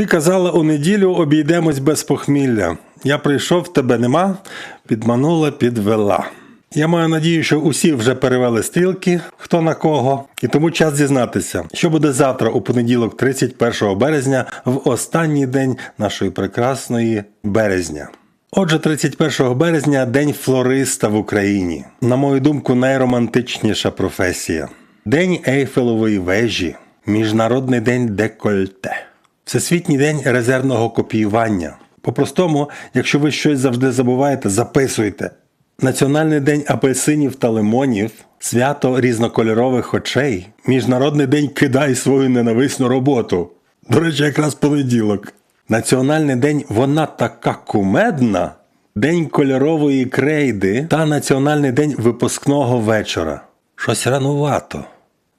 Ти казала, у неділю обійдемось без похмілля. Я прийшов, тебе нема, підманула, підвела. Я маю надію, що усі вже перевели стрілки, хто на кого, і тому час дізнатися, що буде завтра у понеділок, 31 березня, в останній день нашої прекрасної березня. Отже, 31 березня день флориста в Україні. На мою думку, найромантичніша професія. День Ейфелової вежі, Міжнародний день декольте, Всесвітній день резервного копіювання. По-простому, якщо ви щось завжди забуваєте, записуйте. Національний день апельсинів та лимонів, свято різнокольорових очей, Міжнародний день кидай свою ненависну роботу. До речі, якраз понеділок. Національний день вона така кумедна, День кольорової крейди та Національний день випускного вечора. Щось ранувато.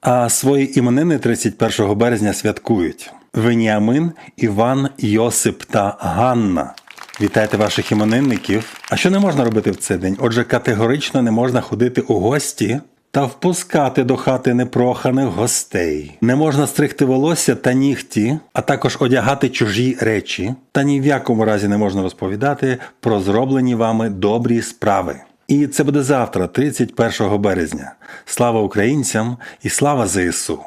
А свої іменини 31 березня святкують Веніамин, Іван, Йосип та Ганна. Вітайте ваших іменинників. А що не можна робити в цей день? Отже, категорично не можна ходити у гості та впускати до хати непроханих гостей. Не можна стригти волосся та нігті, а також одягати чужі речі, та ні в якому разі не можна розповідати про зроблені вами добрі справи. І це буде завтра, 31 березня. Слава українцям і слава ЗСУ!